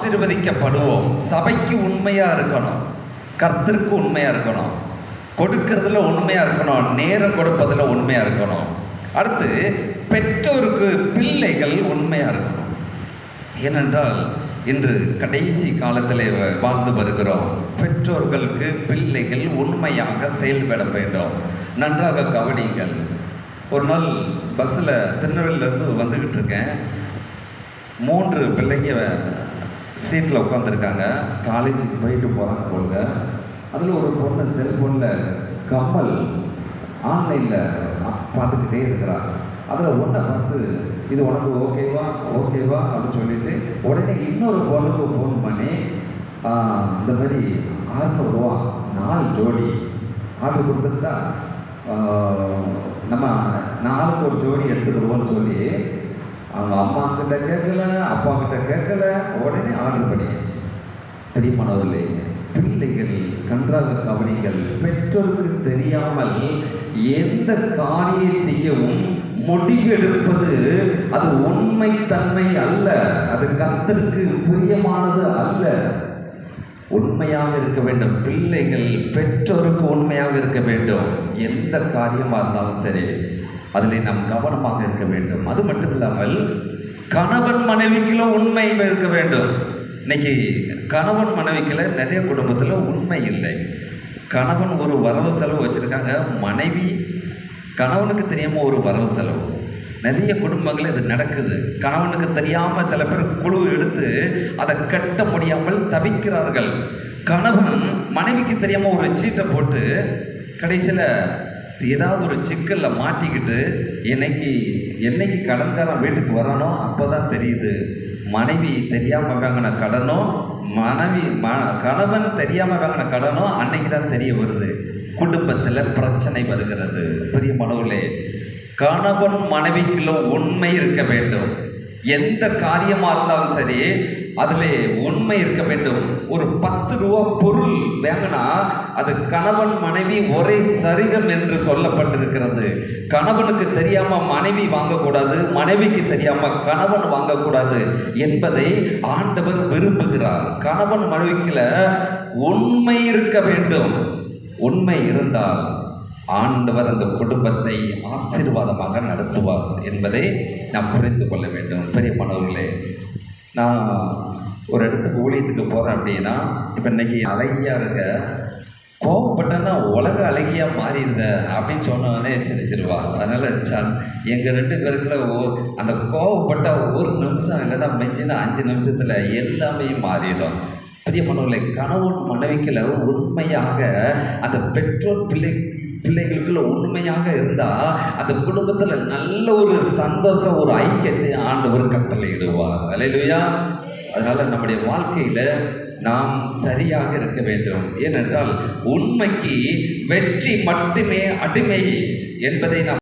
ஆசிர்வதிக்கப்படுவோம். சபைக்கு உண்மையா இருக்கணும். கர்த்தருக்கு உண்மையா இருக்கணும். கொடுக்கறதுல உண்மையா இருக்கணும். நேரம் கொடுப்பதில் உண்மையா இருக்கணும். அடுத்து பெற்றோருக்கு பிள்ளைகள் உண்மையா இருக்கணும். ஏனென்றால் இன்று கடைசி காலத்தில் வாழ்ந்து வருகிறோம். பெற்றோர்களுக்கு பிள்ளைகள் உண்மையாக செயல்பட வேண்டும். நன்றாக கவனிங்கள் ஒரு நாள் பஸ்ஸில் திருநெல்வேலியிலேருந்து வந்துக்கிட்டு இருக்கேன். மூன்று பிள்ளைங்க சீட்டில் உட்காந்துருக்காங்க காலேஜுக்கு போயிட்டு போகிறாங்க போலுங்க அதில் ஒரு பொண்ணு செல்ஃபோனில் கம்மல் ஆன்லைனில் பார்த்துக்கிட்டே இருக்கிறாங்க அதில் ஒன்றை பார்த்து இது உனக்கு ஓகேவா ஓகேவா அப்படின்னு சொல்லிட்டு உடனே இன்னொரு பொண்ணுக்கு ஃபோன் பண்ணி இந்த மாதிரி அறுநூறுவா நாலு ஜோடி ஆர்டர் கொடுத்துருந்தா நம்ம நாலுக்கு ஒரு ஜோடி எடுத்துக்கிடுவோம்னு சொல்லி அவங்க அம்மா கிட்ட கேட்கல அப்பா கிட்ட கேட்கல உடனே ஆர்டர் பண்ணியாச்சு. பிரியமானவர்களே பிள்ளைகள் கன்றாக கவனிகள் பெற்றோருக்கு தெரியாமல் எந்த காரியத்தையும் முடிவெடுப்பது அது உண்மை தன்மை அல்ல. அது கத்திற்கு பிரியமானது அல்ல. உண்மையாக இருக்க வேண்டும். பிள்ளைகள் பெற்றோருக்கு உண்மையாக இருக்க வேண்டும். எந்த காரியமாக இருந்தாலும் சரி. அதில் நாம் கவனமாக இருக்க வேண்டும். அது மட்டும் இல்லாமல் கணவன் மனைவிக்குள்ள உண்மை இருக்க வேண்டும். இன்னைக்கு கணவன் மனைவிக்குள்ள நிறைய குடும்பத்தில் உண்மை இல்லை. கணவன் ஒரு வரவு செலவு வச்சுருக்காங்க. மனைவி கணவனுக்கு தெரியாமல் ஒரு வரவு செலவு. நிறைய குடும்பங்கள் இது நடக்குது. கணவனுக்கு தெரியாமல் சில பேர் குழு எடுத்து அதை கட்ட முடியாமல் தவிக்கிறார்கள். கணவன் மனைவிக்கு தெரியாமல் ஒரு சீட்டை போட்டு கடைசியில் ஏதாவது ஒரு சிக்கலில் மாட்டிக்கிட்டு என்னைக்கு என்னைக்கு கடன்காரன் வீட்டுக்கு வரானோ அப்போ தான் தெரியுது. மனைவி தெரியாமல் வாங்கின கடனோ மனைவி ம கணவன் தெரியாமல் வாங்கின கடனோ அன்னைக்கு தான் தெரிய வருது. குடும்பத்தில் பிரச்சனை வருகிறது. பெரிய மனவுலே கணவன் மனைவிக்குள்ள உண்மை இருக்க வேண்டும். எந்த காரியமாக இருந்தாலும் சரி அதில் உண்மை இருக்க வேண்டும். ஒரு பத்து ரூபா பொருள் வாங்கினா அது கணவன் மனைவி ஒரே சரீரம் என்று சொல்லப்பட்டிருக்கிறது. கணவனுக்கு தெரியாம மனைவி வாங்கக்கூடாது மனைவிக்கு தெரியாம கணவன் வாங்கக்கூடாது என்பதை ஆண்டவர் விரும்புகிறார். கணவன் மனைவிக்குள்ள உண்மை இருக்க வேண்டும். உண்மை இருந்தால் ஆண்டவர் அந்த குடும்பத்தை ஆசீர்வாதமாக நடத்துவார் என்பதை நாம் புரிந்து கொள்ள வேண்டும். பெரியமானவர்களே நான் ஒரு இடத்துக்கு ஊழியத்துக்கு போகிறேன் அப்படின்னா இப்போ இன்னைக்கு அழகியாக இருக்க கோவப்பட்டேன்னா உலக அழகியாக மாறிடுத அப்படின்னு சொன்னவனே எச்சரிச்சிருவா. அதனால் சன் எங்கள் ரெண்டு பேருக்குள்ள ஓ அந்த கோவப்பட்ட ஒரு நிமிஷம் இல்லைன்னா மிஞ்சின அஞ்சு நிமிஷத்தில் எல்லாமே மாறிடும். பிரியமானவர்களை கணவன் மனைவிக்கில் உண்மையாக அந்த பெற்றோர் பிள்ளை பிள்ளைகளுக்குள்ள உண்மையாக இருந்தால் அந்த குடும்பத்தில் நல்ல ஒரு சந்தோஷம் ஒரு ஐக்கியத்தை ஆண்டவர் கட்டளையிடுவார். அலையிலுயா அதனால நம்முடைய வாழ்க்கையில நாம் சரியாக இருக்க வேண்டும். ஏனென்றால் உண்மைக்கு வெற்றி மட்டுமே அடிமை என்பதை நாம்